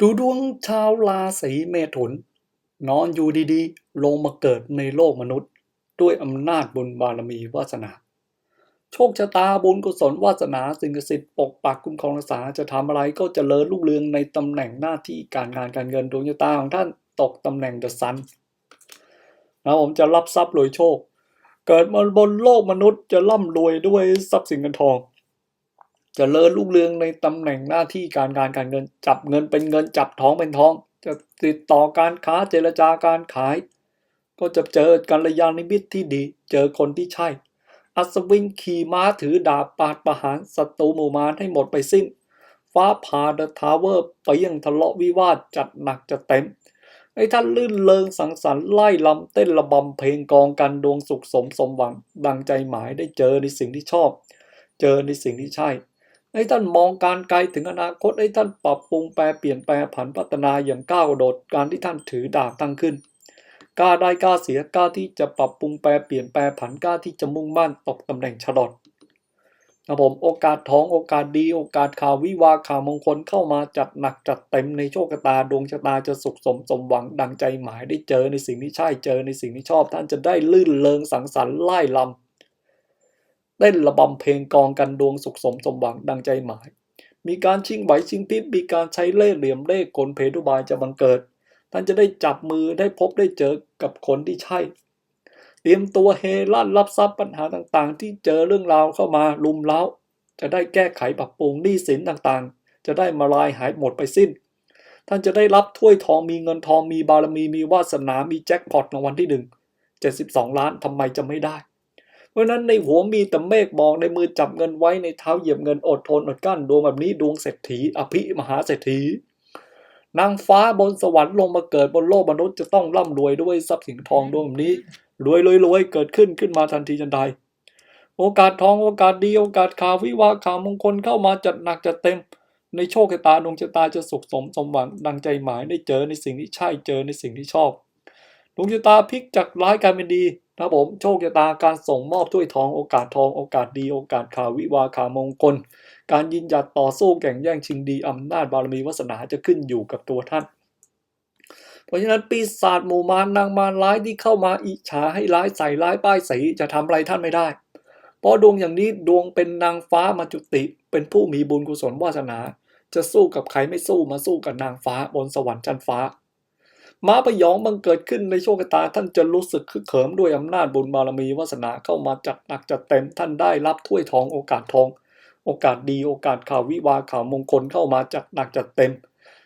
ดูดวงชาวราศีเมถุน นอนอยู่ดีๆ ลงมาเกิดในโลกมนุษย์ ด้วยอำนาจบุญบารมีวาสนา โชคชะตาบุญกุศลวาสนาสิ่งศักดิ์สิทธิ์ปกปักคุ้มครองรักษาจะทำอะไรก็จเจริญรุ่งเรืองในตำแหน่งหน้าที่การงานการเงินดวงชะตาของท่านตกตำแหน่งเดอะซันนะผมจะรับทรัพย์รวยโชค เกิดมาบนโลกมนุษย์จะร่ำรวยด้วยทรัพย์สินเงินทอง จะเจริญรุ่งเรืองในตำแหน่งหน้าที่การงานการเงินจับเงินเป็นเงินจับทองเป็นทอง จะติดต่อการค้าเจรจาการขาย ก็จะเจอกัลยาณมิตรที่ดี เจอคนที่ใช่ อัศวินขี่ม้าถือดาบปาดประหารศัตรูหมู่มารให้หมดไปสิ้น ฟ้าผ่าเดอะทาวเวอร์ไปยังทะเลาะวิวาทจัดหนักจัดเต็มไอ้ท่านลื่นเลิงสังสรรค์ไล่ลำเต้นระบำเพลงกองกันดวงสุขสมสมหวัง ดังใจหมายได้เจอในสิ่งที่ชอบ เจอในสิ่งที่ใช่ ให้ท่านมองการไกลถึงอนาคตให้ท่านปรับปรุงแปลเปลี่ยนแปลผันพัฒนาอย่างก้าวโดดการที่ท่านถือดาบตั้งขึ้นกล้าได้กล้าเสียกล้าที่จะปรับปรุงแปลเปลี่ยนแปลผันกล้าที่จะมุ่งมั่นตกตำแหน่งฉลอดนะผมโอกาสท้องโอกาสดีโอกาสข่าววิวาข่าวมงคลเข้ามาจัดหนักจัดเต็มในโชคชะตาดวงชะตาจะสุขสมสมหวังดังใจหมายได้เจอในสิ่งที่ใช่เจอในสิ่งที่ชอบ ท่านจะได้ลื่นเลงสังสรรค์ไล่ลำ เต้นระบำเพลงกองกันดวงสุขสมสมหวังดังใจหมาย มีการชิงไหวชิงพริบมีการใช้เล่ห์เหลี่ยมเล่ห์กลเพทุบายจะบังเกิด ท่านจะได้จับมือได้พบได้เจอกับคนที่ใช่ เตรียมตัวเฮลั่นรับทรัพย์ปัญหาต่างๆ ที่เจอเรื่องราวเข้ามาลุมเล้า จะได้แก้ไขปรับปรุงหนี้สินต่างๆ จะได้มาลายหายหมดไปสิ้น ท่านจะได้รับถ้วยทองมีเงินทองมีบารมีมีวาสนามีแจ็คพอตรางวัลที่หนึ่งเจ็ดสิบสองล้านทำไมจะไม่ได้ ราะนั้นในหัวมีแต่เมฆมองในมือจับเงินไว้ในเท้าเหยียบเงินอดทนอดกั้นดวงแบบนี้ดวงเศรษฐี อภิมหาเศรษฐี นางฟ้าบนสวรรค์ลงมาเกิดบนโลกมนุษย์จะต้องร่ำรวยด้วยทรัพย์สินทองดวงแบบนี้รวยรวยรวยเกิดขึ้นขึ้นมาทันทีทันใดโอกาสทองโอกาสดีโอกาสข่าววิวาข่าวมงคลเข้ามาจัดหนักจัดเต็ม ในโชคชะตาดวงชะตาจะสุขสมสมหวังดังใจหมายได้เจอในสิ่งที่ใช่เจอในสิ่งที่ชอบ ดวงชะตาพลิกจากร้ายกลายเป็นดีนะผมโชคชะตาการส่งมอบถ้วยทองโอกาสทองโอกาสดีโอกาสข่าววิวาข่าวมงคล การยินหยัดต่อสู้แข่งแย่งชิงดีอำนาจบารมีวาสนาจะขึ้นอยู่กับตัวท่าน เพราะฉะนั้นปีศาจหมู่มารนางมารร้ายที่เข้ามาอิจฉาให้ร้ายใส่ร้ายป้ายสีจะทำอะไรท่านไม่ได้ เพราะดวงอย่างนี้ดวงเป็นนางฟ้ามาจุติ เป็นผู้มีบุญกุศลวาสนา จะสู้กับใครไม่สู้มาสู้กับนางฟ้าบนสวรรค์ชั้นฟ้า ม้าพยองบังเกิดขึ้นในโชคชะตาท่านจะรู้สึกคึกเขิมด้วยอำนาจบุญบารมีวาสนาเข้ามาจัดหนักจัดเต็มท่านได้รับถ้วยทองโอกาสทอง โอกาสดีโอกาสข่าววิวาข่าวมงคลเข้ามาจัดหนักจัดเต็ม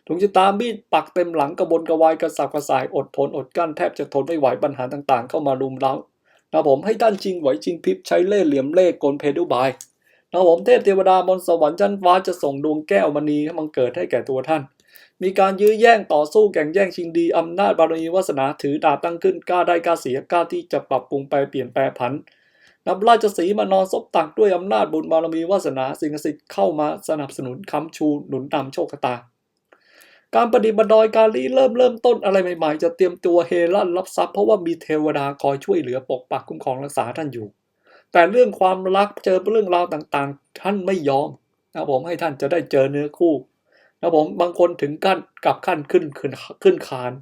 ดวงชะตามีดปักเต็มหลังกระบนกระวายกระสับกระส่ายอดทนอดกั้นแทบจะทนไม่ไหวปัญหาต่างๆ เข้ามารุมเร้านะผมให้ท่านชิงไหวชิงพริบใช้เล่ห์เหลี่ยมเล่ห์กลเพดุบายนะผมเทพเทวดาบนสวรรค์ชั้นฟ้าจะส่งดวงแก้วมณีให้มันเกิดให้แก่ตัวท่าน มีการยื้อแย่งต่อสู้แข่งแย่งชิงดีอำนาจบารมีวาสนาถือดาบตั้งขึ้นกล้าได้กล้าเสียกล้าที่จะปรับปรุงไปเปลี่ยนแปลผันนับราชสีมานอนซบตักด้วยอำนาจบุญบารมีวาสนาสิ่งศักดิ์สิทธิ์เข้ามาสนับสนุนค้ำชูหนุนนำโชคตา การปฏิบัติดอยการลีเริ่มเริ่มต้นอะไรใหม่ๆ จะเตรียมตัวเฮลั่นรับทรัพย์เพราะว่ามีเทวดาคอยช่วยเหลือปกปักคุ้มครองรักษาท่านอยู่ แต่เรื่องความรักเจอเรื่องราวต่างๆ ท่านไม่ยอมนะผมให้ท่านจะได้เจอเนื้อคู่ นะผมบางคนถึงขั้นกับขั้นขึ้นขึ้นขึ้นคาน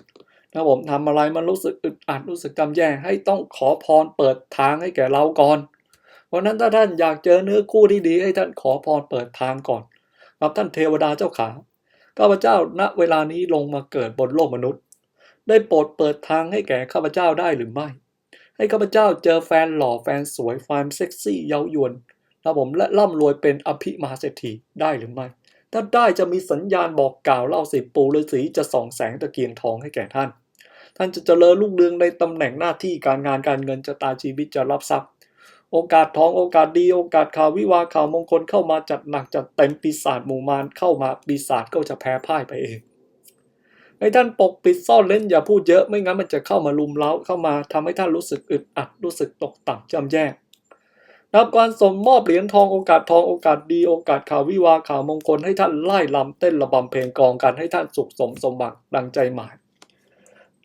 นะผมทำอะไรมันรู้สึกอึดอัดรู้สึกจำแย่ให้ต้องขอพรเปิดทางให้แก่เราก่อน เพราะนั้นถ้าท่านอยากเจอเนื้อคู่ที่ดีให้ท่านขอพรเปิดทางก่อนครับท่านเทวดาเจ้าขาข้าพเจ้าณเวลานี้ลงมาเกิดบนโลกมนุษย์ ได้โปรดเปิดทางให้แก่ข้าพเจ้าได้หรือไม่ ให้ข้าพเจ้าเจอแฟนหล่อแฟนสวยแฟนเซ็กซี่เย้ายวนนะผมและร่ำรวยเป็นอภิมหาเศรษฐีได้หรือไม่ ถ้าได้จะมีสัญญาณบอกกล่าวเล่าสิปูฤาษีจะส่องแสงตะเกียงทองให้แก่ท่าน ท่านจะเจริญรุ่งเรืองในตำแหน่งหน้าที่การงานการเงินจะตาชีวิตจะรับทรัพย์โอกาสทองโอกาสดีโอกาสข่าววิวาข่าวมงคลเข้ามาจัดหนักจัดเต็มปีศาจหมู่มารเข้ามาปีศาจก็จะแพ้พ่ายไปเองให้ท่านปกปิดซ่อนเล่นอย่าพูดเยอะไม่งั้นมันจะเข้ามาลุมเล้าเข้ามาทำให้ท่านรู้สึกอึดอัดรู้สึกตกต่ำจำแย่ นับการสมมอบเหรียญทองโอกาสทองโอกาสดีโอกาสข่าววิวาข่าวมงคลให้ท่านไล่ลำเต้นระบำเพลงกองกันให้ท่านสุขสมสมบัติดังใจหมาย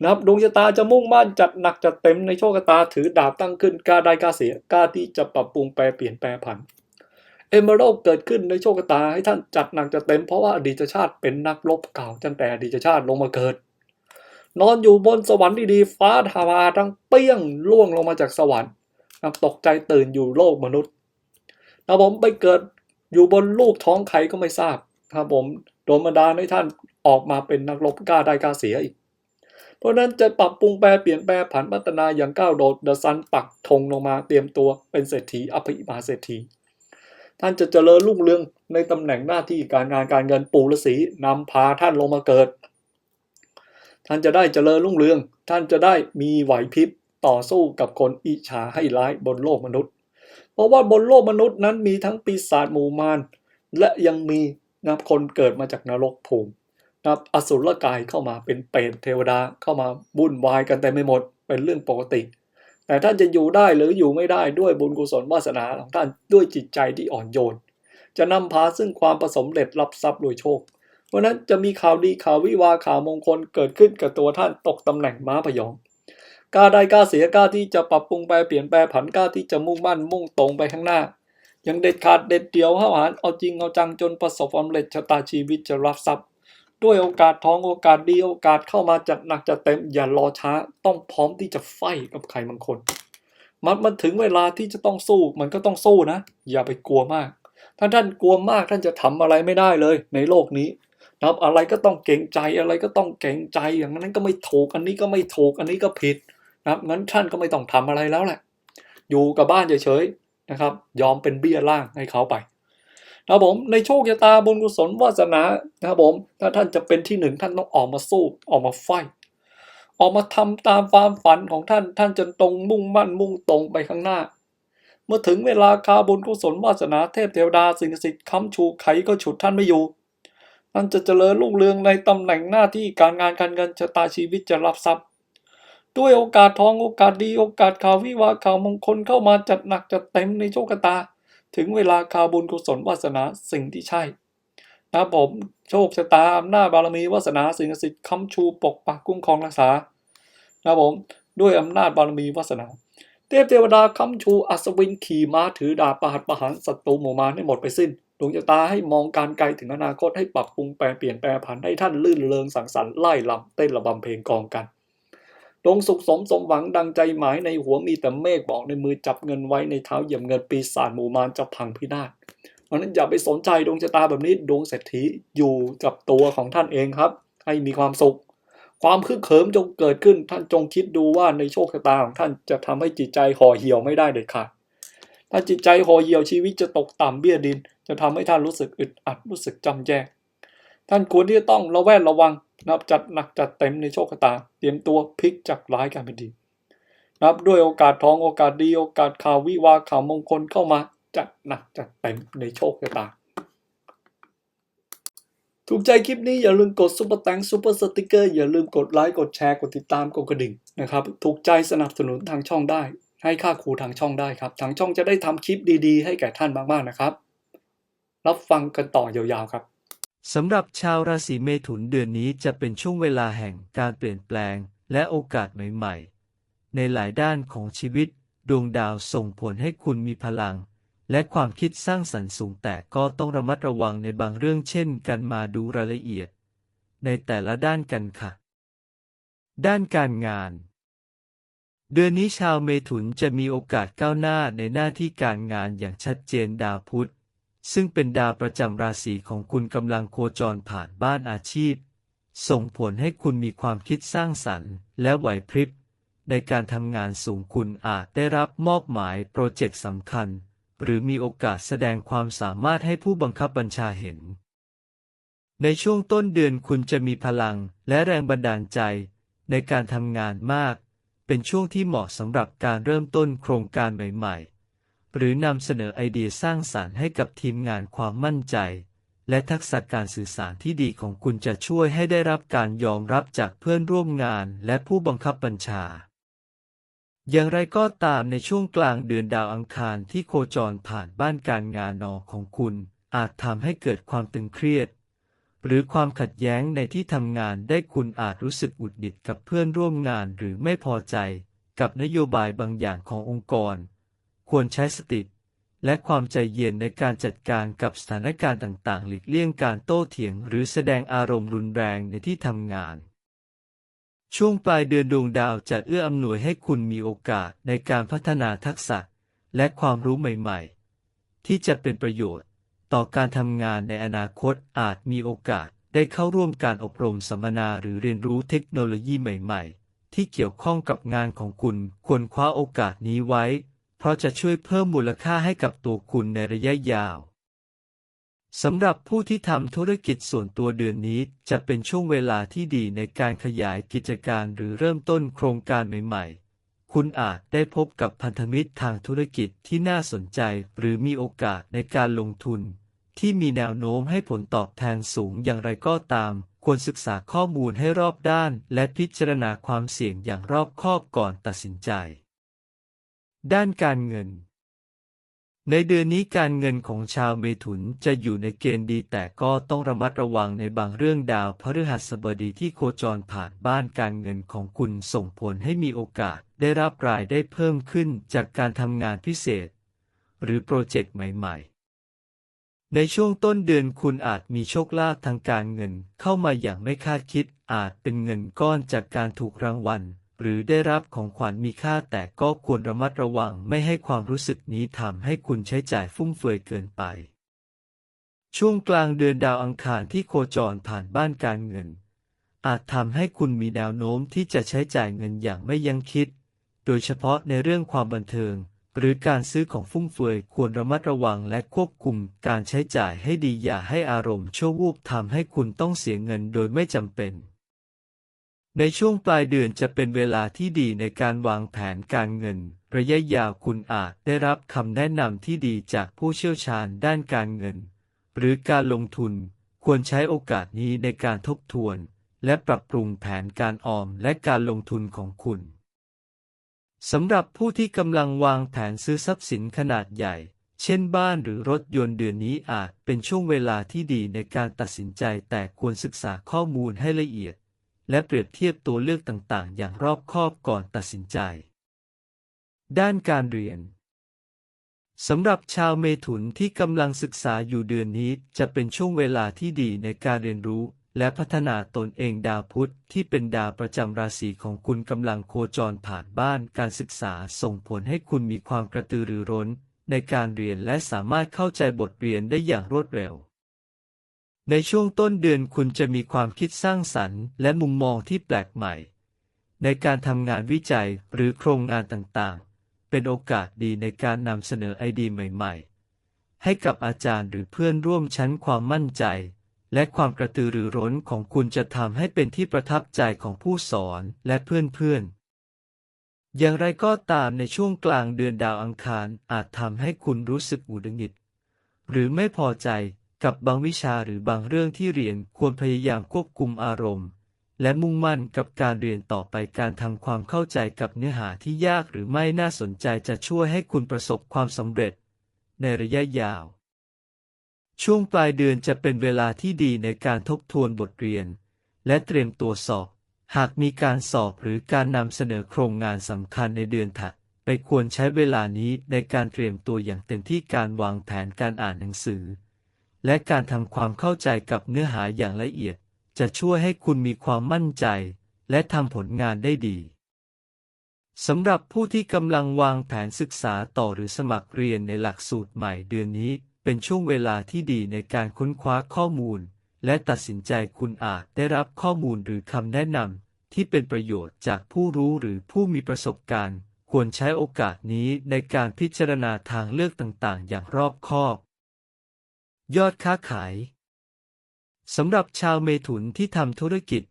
นับดวงชะตาจะมุ่งมั่นจัดหนักจัดเต็มในโชคชะตาถือดาบตั้งขึ้นกล้าได้กล้าเสียกล้าที่จะปรับปรุงแปลเปลี่ยนแปลผันเอเมอรัลเกิดขึ้นในโชคชะตาให้ท่านจัดหนักจัดเต็มเพราะว่าอดีตชาติเป็นนักรบเก่าตั้งแต่อดีตชาติลงมาเกิด นอนอยู่บนสวรรค์ดีๆฟ้าทาราทั้งเปี้ยงล่วงลงมาจากสวรรค์ ตกใจตื่นอยู่โลกมนุษย์นะผมไปเกิดอยู่บนลูกท้องใครก็ไม่ทราบครับผมโดนบันดาลให้ท่านออกมาเป็นนักรบกล้าได้กล้าเสียอีก เพราะนั้นจะปรับปรุงแปลเปลี่ยนแปลผันพัฒนาอย่างก้าวโดดเดอะซันปักธงลงมาเตรียมตัวเป็นเศรษฐีอภิมาเศรษฐี ท่านจะเจริญรุ่งเรืองในตำแหน่งหน้าที่การงานการเงินปู่ฤาษีนำพาท่านลงมาเกิด ท่านจะได้เจริญรุ่งเรือง ท่านจะได้มีไหวพริบ ต่อสู้กับคนอิจฉาให้ร้ายบนโลกมนุษย์ เพราะว่าบนโลกมนุษย์นั้นมีทั้งปีศาจหมู่มารและยังมีนับคนเกิดมาจากนรกภูมินับอสุรกายเข้ามาเป็นเปรตเทวดาเข้ามาวุ่นวายกันแต่ไม่หมดเป็นเรื่องปกติ แต่ท่านจะอยู่ได้หรืออยู่ไม่ได้ด้วยบุญกุศลวาสนาของท่านด้วยจิตใจที่อ่อนโยน จะนำพาซึ่งความประสมเร็จรับทรัพย์โดยโชคเพราะนั้นจะมีข่าวดีข่าววิวาข่าวมงคลเกิดขึ้นกับตัวท่านตกตำแหน่งม้าพยอง กล้าได้กล้าเสียกล้าที่จะปรับปรุงแปลเปลี่ยนแปลผันกล้าที่จะมุ่งมั่นมุ่งตรงไปข้างหน้า ยังเด็ดขาดเด็ดเดี่ยวห้าวหาญเอาจริงเอาจังจนประสบความสำเร็จชะตาชีวิตจะรับทรัพย์ด้วยโอกาสทองโอกาสดีโอกาสเข้ามาจัดหนักจัดเต็มอย่ารอช้าต้องพร้อมที่จะไฟกับใครบางคน มันมันถึงเวลาที่จะต้องสู้มันก็ต้องสู้นะ อย่าไปกลัวมาก ถ้าท่านกลัวมากท่านจะทำอะไรไม่ได้เลย ในโลกนี้นะครับอะไรก็ต้องเก่งใจอะไรก็ต้องเก่งใจอย่างนั้นก็ไม่ถูกอันนี้ก็ไม่ถูกอันนี้ก็ผิด นะครับงั้นท่านก็ไม่ต้องทำอะไรแล้วแหละ อยู่กับบ้านเฉยๆนะครับ ยอมเป็นเบี้ยล่างให้เขาไปนะผมในโชคชะตาบุญกุศลวาสนานะครับผมถ้าท่านจะเป็นที่หนึ่งท่านต้องออกมาสู้ออกมาไฟออกมาทำตามความฝันของท่านท่านจะตรงมุ่งมั่นมุ่งตรงไปข้างหน้า เมื่อถึงเวลาคาบุญกุศลวาสนาเทพเทวดาสิ่งศักดิ์สิทธิ์ค้ำชูไขก็ฉุดท่านไม่อยู่ท่านจะเจริญรุ่งเรืองในตำแหน่งหน้าที่การงานการเงินชะตาชีวิตจะรับทรัพย์ ด้วยโอกาสทองโอกาสดีโอกาสข่าววิวาข่าวมงคลเข้ามาจัดหนักจัดเต็มในโชคชะตา ถึงเวลาคาบุญกุศลวาสนาสิ่งที่ใช่นะผมโชคชะตาอำนาจบารมีวาสนาสิ่งศักดิ์สิทธิ์คำชูปกปักคุ้มคองรักษานะผมด้วยอำนาจบารมีวาสนา เทพเทวดาคำชูอัศวินขี่ม้าถือดาบประหัตประหารศัตรูหมู่มารให้หมดไปสิ้นดวงชะตาให้มองการไกลถึงอนาคตให้ปรับปรุงแปลเปลี่ยนแปลผันให้ท่านลื่นเริงสังสรรค์ไล่ลำเต้นระบำเพลงกองกัน ดวงสุขสมสมหวังดังใจหมายในหัวมีแต่เมฆบอกในมือจับเงินไว้ในเท้าเหยียบเงินปีศาจหมู่มารจะพังพินาศเพราะนั้นอย่าไปสนใจดวงชะตาแบบนี้ดวงเศรษฐีอยู่กับตัวของท่านเองครับ ให้มีความสุข ความคึกเขิมจงเกิดขึ้นท่านจงคิดดูว่าในโชคชะตาของท่านจะทำให้จิตใจห่อเหี่ยวไม่ได้เด็ดขาดถ้าจิตใจห่อเหี่ยวชีวิตจะตกต่ำเบี้ยดิน จะทำให้ท่านรู้สึกอึดอัดรู้สึกจำแจกท่านควรที่จะต้องระแวดระวัง นับจัดหนักจัดเต็มในโชคชะตา เตรียมตัวพลิกจากร้ายกลายเป็นดีนับด้วยโอกาสทองโอกาสดีโอกาสข่าววิวาข่าวมงคลเข้ามาจัดหนักจัดเต็มในโชคชะตา ถูกใจคลิปนี้อย่าลืมกดซุปเปอร์แตงซุปเปอร์สติกเกอร์อย่าลืมกดไลค์กดแชร์กดติดตามกดกระดิ่งนะครับถูกใจสนับสนุนทางช่องได้ ให้ค่าครูทางช่องได้ครับทางช่องจะได้ทำคลิปดีๆ ให้แก่ท่านมากๆนะครับ รับฟังกันต่อยาวๆครับ สำหรับชาวราศีเมถุนเดือนนี้จะเป็นช่วงเวลาแห่งการเปลี่ยนแปลงและโอกาสใหม่ๆ ในหลายด้านของชีวิต ดวงดาวส่งผลให้คุณมีพลัง และความคิดสร้างสรรค์สูงแต่ก็ต้องระมัดระวังในบางเรื่องเช่นการมาดูรายละเอียด ในแต่ละด้านกันค่ะ ด้านการงาน เดือนนี้ชาวเมถุนจะมีโอกาสก้าวหน้าในหน้าที่การงานอย่างชัดเจนดาวพุธ ซึ่งเป็นดาวประจำราศีของคุณกำลังโคจรผ่านบ้านอาชีพ ส่งผลให้คุณมีความคิดสร้างสรรค์ และไหวพริบ ในการทำงานสูงคุณอาจได้รับมอบหมายโปรเจกต์สำคัญ หรือมีโอกาสแสดงความสามารถให้ผู้บังคับบัญชาเห็น ในช่วงต้นเดือนคุณจะมีพลังและแรงบันดาลใจ ในการทำงานมาก เป็นช่วงที่เหมาะสำหรับการเริ่มต้นโครงการใหม่ๆ หรือนำเสนอไอเดียสร้างสารรค์ให้กับทีมงานความมั่นใจ และทักษะการสื่อสารที่ดีของคุณจะช่วยให้ได้รับการยอมรับจากเพื่อนร่วมงานและผู้บังคับบัญชา อย่างไรก็ตามในช่วงกลางเดือนดาวอังคารที่โคจรผ่านบ้านการงานนอของคุณ อาจทำให้เกิดความตึงเครียด หรือความขัดแย้งในที่ทำงานได้คุณอาจรู้สึกอุดหงิดกับเพื่อนร่วมงานหรือไม่พอใจ กับนโยบายบางอย่างขององค์กร ควรใช้สติ และความใจเย็นในการจัดการกับสถานการณ์ต่างๆ หลีกเลี่ยงการโต้เถียง หรือแสดงอารมณ์รุนแรงในที่ทำงาน ช่วงปลายเดือนดวงดาวจะเอื้ออำนวยให้คุณมีโอกาสในการพัฒนาทักษะและความรู้ใหม่ ๆ ที่จะเป็นประโยชน์ต่อการทำงานในอนาคตอาจมีโอกาสได้เข้าร่วมการอบรมสัมมนาหรือเรียนรู้เทคโนโลยีใหม่ ๆ ที่เกี่ยวข้องกับงานของคุณควรคว้าโอกาสนี้ไว้ ราะจะช่วยเพิ่มมูลค่าให้กับตัวคุณในระยะยาวสำหรับผู้ที่ทำธุรกิจส่วนตัวเดือนนี้จะเป็นช่วงเวลาที่ดีในการขยายกิจการหรือเริ่มต้นโครงการใหม่ๆ คุณอาจได้พบกับพันธมิตรทางธุรกิจที่น่าสนใจหรือมีโอกาสในการลงทุน ที่มีแนวโน้มให้ผลตอบแทนสูงอย่างไรก็ตาม ควรศึกษาข้อมูลให้รอบด้าน และพิจารณาความเสี่ยงอย่างรอบคอบก่อนตัดสินใจ ด้านการเงิน ในเดือนนี้การเงินของชาวเมถุนจะอยู่ในเกณฑ์ดีแต่ก็ต้องระมัดระวังในบางเรื่องดาวพฤหัสบดีที่โคจรผ่านบ้านการเงินของคุณส่งผลให้มีโอกาสได้รับรายได้เพิ่มขึ้นจากการทำงานพิเศษ หรือโปรเจกต์ใหม่ๆในช่วงต้นเดือนคุณอาจมีโชคลาภทางการเงินเข้ามาอย่างไม่คาดคิดอาจเป็นเงินก้อนจากการถูกรางวัล หรือได้รับของขวัญมีค่าแต่ก็ควรระมัดระวังไม่ให้ความรู้สึกนี้ทำให้คุณใช้จ่ายฟุ่มเฟือยเกินไป ช่วงกลางเดือนดาวอังคารที่โคจรผ่านบ้านการเงิน อาจทำให้คุณมีแนวโน้มที่จะใช้จ่ายเงินอย่างไม่ยั้งคิด โดยเฉพาะในเรื่องความบันเทิง หรือการซื้อของฟุ่มเฟือยควรระมัดระวังและควบคุมการใช้จ่ายให้ดีอย่าให้อารมณ์ชั่ววูบทำให้คุณต้องเสียเงินโดยไม่จำเป็น ในช่วงปลายเดือนจะเป็นเวลาที่ดีในการวางแผนการเงิน ระยะยาวคุณอาจได้รับคำแนะนำที่ดีจากผู้เชี่ยวชาญด้านการเงิน หรือการลงทุน ควรใช้โอกาสนี้ในการทบทวน และปรับปรุงแผนการออมและการลงทุนของคุณสำหรับผู้ที่กำลังวางแผนซื้อทรัพย์สินขนาดใหญ่ เช่นบ้านหรือรถยนต์เดือนนี้อาจเป็นช่วงเวลาที่ดีในการตัดสินใจแต่ควรศึกษาข้อมูลให้ละเอียด และเปรียบเทียบตัวเลือกต่างๆ อย่างรอบคอบก่อนตัดสินใจ ด้านการเรียนสำหรับชาวเมถุนที่กำลังศึกษาอยู่เดือนนี้จะเป็นช่วงเวลาที่ดีในการเรียนรู้ และพัฒนาตนเองดาวพุธที่เป็นดาวประจำราศีของคุณกำลังโคจรผ่านบ้านการศึกษาส่งผลให้คุณมีความกระตือรือร้น ในการเรียนและสามารถเข้าใจบทเรียนได้อย่างรวดเร็ว ในช่วงต้นเดือนคุณจะมีความคิดสร้างสรรค์ และมุมมองที่แปลกใหม่ ในการทำงานวิจัยหรือโครงงานต่างๆ เป็นโอกาสดีในการนำเสนอไอเดียใหม่ ๆ ให้กับอาจารย์หรือเพื่อนร่วมชั้นความมั่นใจ และความกระตือรือร้นของคุณจะทำให้เป็นที่ประทับใจของผู้สอนและเพื่อนๆอย่างไรก็ตามในช่วงกลางเดือนดาวอังคารอาจทำให้คุณรู้สึกหงุดหงิด หรือไม่พอใจ กับบางวิชาหรือบางเรื่องที่เรียนควรพยายามควบคุมอารมณ์ และมุ่งมั่นกับการเรียนต่อไปการทำความเข้าใจกับเนื้อหาที่ยากหรือไม่น่าสนใจจะช่วยให้คุณประสบความสำเร็จ ในระยะยาว ช่วงปลายเดือนจะเป็นเวลาที่ดีในการทบทวนบทเรียน และเตรียมตัวสอบ หากมีการสอบหรือการนำเสนอโครงงานสำคัญในเดือนถัดไปควรใช้เวลานี้ในการเตรียมตัวอย่างเต็มที่การวางแผนการอ่านหนังสือ และการทำความเข้าใจกับเนื้อหาอย่างละเอียด จะช่วยให้คุณมีความมั่นใจ และทำผลงานได้ดีสำหรับผู้ที่กำลังวางแผนศึกษาต่อหรือสมัครเรียนในหลักสูตรใหม่เดือนนี้ เป็นช่วงเวลาที่ดีในการค้นคว้าข้อมูล และตัดสินใจคุณอาจได้รับข้อมูลหรือคำแนะนำที่เป็นประโยชน์จากผู้รู้หรือผู้มีประสบการณ์ ควรใช้โอกาสนี้ในการพิจารณาทางเลือกต่างๆ อย่างรอบคอบ ยอดค้าขาย สำหรับชาวเมถุนที่ทำธุรกิจ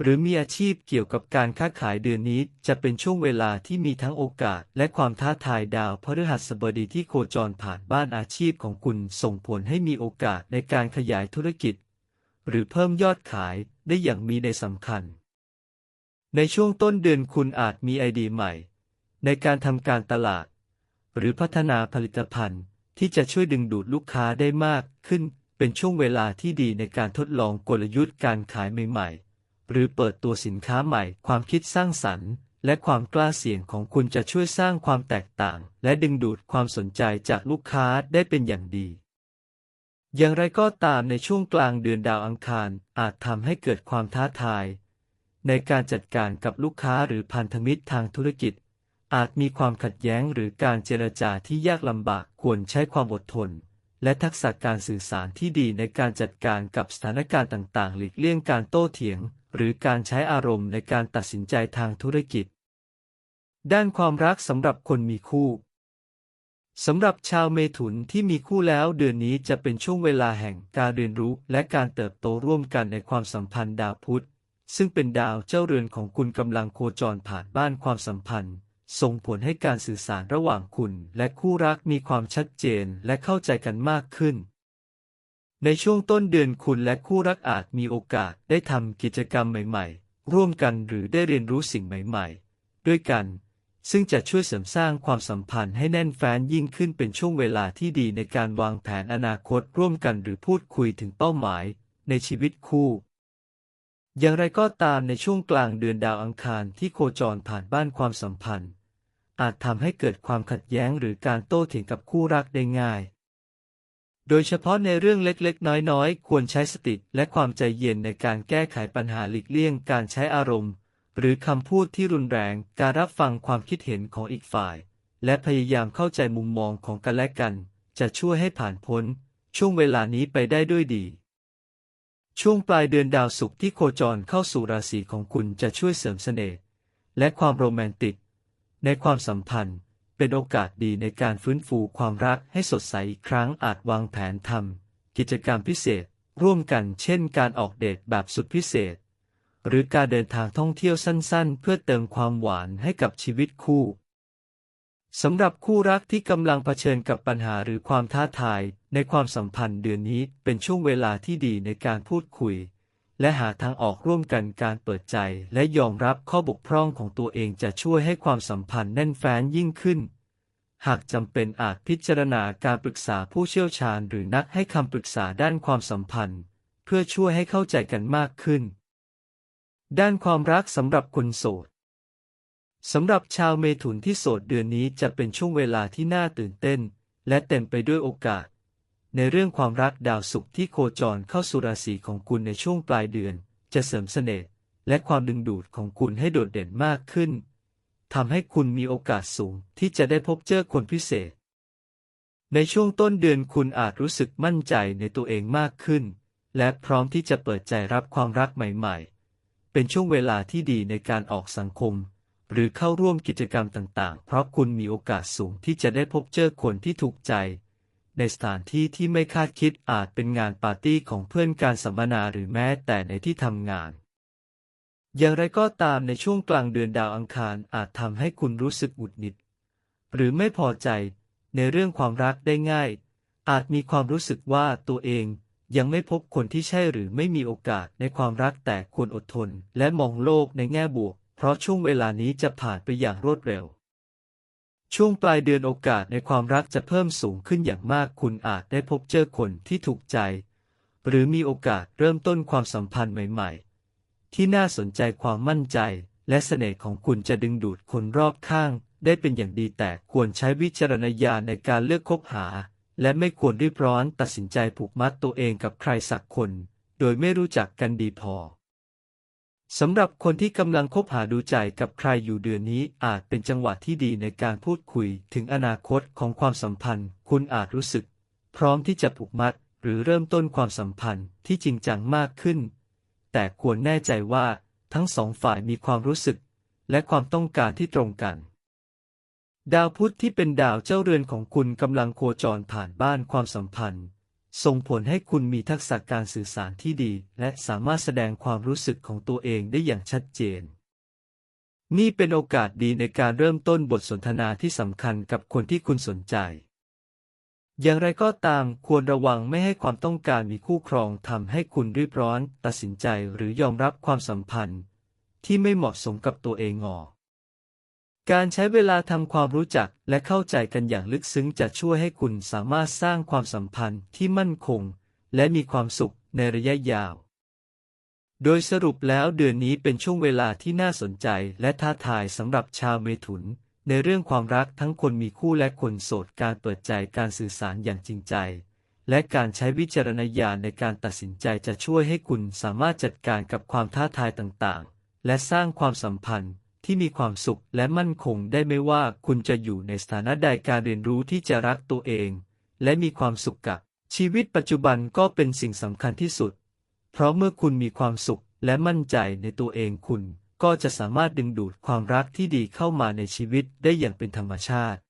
หรือมีอาชีพเกี่ยวกับการค้าขายเดือนนี้จะเป็นช่วงเวลาที่มีทั้งโอกาสและความท้าทายดาวพฤหัสบดีที่โคจรผ่านบ้านอาชีพของคุณส่งผลให้มีโอกาสในการขยายธุรกิจ หรือเพิ่มยอดขายได้อย่างมีในสำคัญ ในช่วงต้นเดือนคุณอาจมีไอเดียใหม่ ในการทำการตลาด หรือพัฒนาผลิตภัณฑ์ ที่จะช่วยดึงดูดลูกค้าได้มากขึ้น เป็นช่วงเวลาที่ดีในการทดลองกลยุทธ์การขายใหม่ๆ หรือเปิดตัวสินค้าใหม่ ความคิดสร้างสรรค์ และความกล้าเสี่ยงของคุณจะช่วยสร้างความแตกต่าง และดึงดูดความสนใจจากลูกค้าได้เป็นอย่างดี อย่างไรก็ตามในช่วงกลางเดือนดาวอังคารอาจทำให้เกิดความท้าทาย ในการจัดการกับลูกค้าหรือพันธมิตรทางธุรกิจ อาจมีความขัดแย้งหรือการเจรจาที่ยากลำบากควรใช้ความอดทน และทักษะการสื่อสารที่ดีในการจัดการกับสถานการณ์ต่างๆ หลีกเลี่ยงการโต้เถียง หรือการใช้อารมณ์ในการตัดสินใจทางธุรกิจ ด้านความรักสำหรับคนมีคู่สำหรับชาวเมถุนที่มีคู่แล้วเดือนนี้จะเป็นช่วงเวลาแห่งการเรียนรู้และการเติบโตร่วมกันในความสัมพันธ์ดาวพุธ ซึ่งเป็นดาวเจ้าเรือนของคุณกำลังโคจรผ่านบ้านความสัมพันธ์ ส่งผลให้การสื่อสารระหว่างคุณและคู่รักมีความชัดเจนและเข้าใจกันมากขึ้น ในช่วงต้นเดือนคุณและคู่รักอาจมีโอกาสได้ทำกิจกรรมใหม่ๆ ร่วมกันหรือได้เรียนรู้สิ่งใหม่ๆ ด้วยกัน ซึ่งจะช่วยเสริมสร้างความสัมพันธ์ให้แน่นแฟ้นยิ่งขึ้นเป็นช่วงเวลาที่ดีในการวางแผนอนาคตร่วมกันหรือพูดคุยถึงเป้าหมาย ในชีวิตคู่อย่างไรก็ตามในช่วงกลางเดือนดาวอังคารที่โคจรผ่านบ้านความสัมพันธ์ อาจทำให้เกิดความขัดแย้งหรือการโต้เถียงกับคู่รักได้ง่าย โดยเฉพาะในเรื่องเล็กๆ น้อยๆ ควรใช้สติและความใจเย็นในการแก้ไขปัญหาหลีกเลี่ยงการใช้อารมณ์ หรือคำพูดที่รุนแรง การรับฟังความคิดเห็นของอีกฝ่าย และพยายามเข้าใจมุมมองของกันและกัน จะช่วยให้ผ่านพ้น ช่วงเวลานี้ไปได้ด้วยดีช่วงปลายเดือนดาวศุกร์ที่โคจรเข้าสู่ราศีของคุณจะช่วยเสริมเสน่ห์และความโรแมนติก ในความสัมพันธ์ เป็นโอกาสดีในการฟื้นฟูความรักให้สดใสอีกครั้งอาจวางแผนทำกิจกรรมพิเศษ ร่วมกันเช่นการออกเดทแบบสุดพิเศษ หรือการเดินทางท่องเที่ยวสั้นๆ เพื่อเติมความหวานให้กับชีวิตคู่สำหรับคู่รักที่กำลังเผชิญกับปัญหาหรือความท้าทาย ในความสัมพันธ์เดือนนี้เป็นช่วงเวลาที่ดีในการพูดคุย และหาทางออกร่วมกันการเปิดใจและยอมรับข้อบกพร่องของตัวเองจะช่วยให้ความสัมพันธ์แน่นแฟ้นยิ่งขึ้น หากจำเป็นอาจพิจารณาการปรึกษาผู้เชี่ยวชาญหรือนักให้คำปรึกษาด้านความสัมพันธ์ เพื่อช่วยให้เข้าใจกันมากขึ้น ด้านความรักสำหรับคนโสดสำหรับชาวเมถุนที่โสดเดือนนี้จะเป็นช่วงเวลาที่น่าตื่นเต้น และเต็มไปด้วยโอกาส ในเรื่องความรักดาวศุกร์ที่โคจรเข้าสู่ราศีของคุณในช่วงปลายเดือน จะเสริมเสน่ห์และความดึงดูดของคุณให้โดดเด่นมากขึ้นทำให้คุณมีโอกาสสูงที่จะได้พบเจอคนพิเศษ ในช่วงต้นเดือนคุณอาจรู้สึกมั่นใจในตัวเองมากขึ้น และพร้อมที่จะเปิดใจรับความรักใหม่ๆ เป็นช่วงเวลาที่ดีในการออกสังคม หรือเข้าร่วมกิจกรรมต่างๆ เพราะคุณมีโอกาสสูงที่จะได้พบเจอคนที่ถูกใจ ในสถานที่ที่ไม่คาดคิดอาจเป็นงานปาร์ตี้ของเพื่อนการสัมมนาหรือแม้แต่ในที่ทำงาน อย่างไรก็ตามในช่วงกลางเดือนดาวอังคารอาจทำให้คุณรู้สึกหงุดหงิด หรือไม่พอใจในเรื่องความรักได้ง่าย อาจมีความรู้สึกว่าตัวเองยังไม่พบคนที่ใช่หรือไม่มีโอกาสในความรักแต่ควรอดทน และมองโลกในแง่บวก เพราะช่วงเวลานี้จะผ่านไปอย่างรวดเร็ว ช่วงปลายเดือนโอกาสในความรักจะเพิ่มสูงขึ้นอย่างมาก คุณอาจได้พบเจอคนที่ถูกใจ หรือมีโอกาสเริ่มต้นความสัมพันธ์ใหม่ ๆ ที่น่าสนใจความมั่นใจ และเสน่ห์ของคุณจะดึงดูดคนรอบข้าง ได้เป็นอย่างดีแต่ควรใช้วิจารณญาณในการเลือกคบหา และไม่ควรรีบร้อนตัดสินใจผูกมัดตัวเองกับใครสักคน โดยไม่รู้จักกันดีพอ สำหรับคนที่กำลังคบหาดูใจกับใครอยู่เดือนนี้อาจเป็นจังหวะที่ดีในการพูดคุยถึงอนาคตของความสัมพันธ์ คุณอาจรู้สึก พร้อมที่จะผูกมัด หรือเริ่มต้นความสัมพันธ์ที่จริงจังมากขึ้น แต่ควรแน่ใจว่าทั้งสองฝ่ายมีความรู้สึก และความต้องการที่ตรงกัน ดาวพุธที่เป็นดาวเจ้าเรือนของคุณกำลังโคจรผ่านบ้านความสัมพันธ์ ส่งผลให้คุณมีทักษะการสื่อสารที่ดี และสามารถแสดงความรู้สึกของตัวเองได้อย่างชัดเจน นี่เป็นโอกาสดีในการเริ่มต้นบทสนทนาที่สำคัญกับคนที่คุณสนใจ อย่างไรก็ตามควรระวังไม่ให้ความต้องการมีคู่ครองทำให้คุณรีบร้อน ตัดสินใจหรือยอมรับความสัมพันธ์ ที่ไม่เหมาะสมกับตัวเองออก การใช้เวลาทำความรู้จักและเข้าใจกันอย่างลึกซึ้งจะช่วยให้คุณสามารถสร้างความสัมพันธ์ที่มั่นคง และมีความสุขในระยะยาว โดยสรุปแล้วเดือนนี้เป็นช่วงเวลาที่น่าสนใจและท้าทายสำหรับชาวเมถุน ในเรื่องความรักทั้งคนมีคู่และคนโสดการเปิดใจการสื่อสารอย่างจริงใจ และการใช้วิจารณญาณในการตัดสินใจจะช่วยให้คุณสามารถจัดการกับความท้าทายต่างๆ และสร้างความสัมพันธ์ ที่มีความสุขและมั่นคงได้ไม่ว่าคุณจะอยู่ในสถานะใดการเรียนรู้ที่จะรักตัวเอง และมีความสุขกับ ชีวิตปัจจุบันก็เป็นสิ่งสำคัญที่สุด เพราะเมื่อคุณมีความสุขและมั่นใจในตัวเองคุณ ก็จะสามารถดึงดูดความรักที่ดีเข้ามาในชีวิตได้อย่างเป็นธรรมชาติ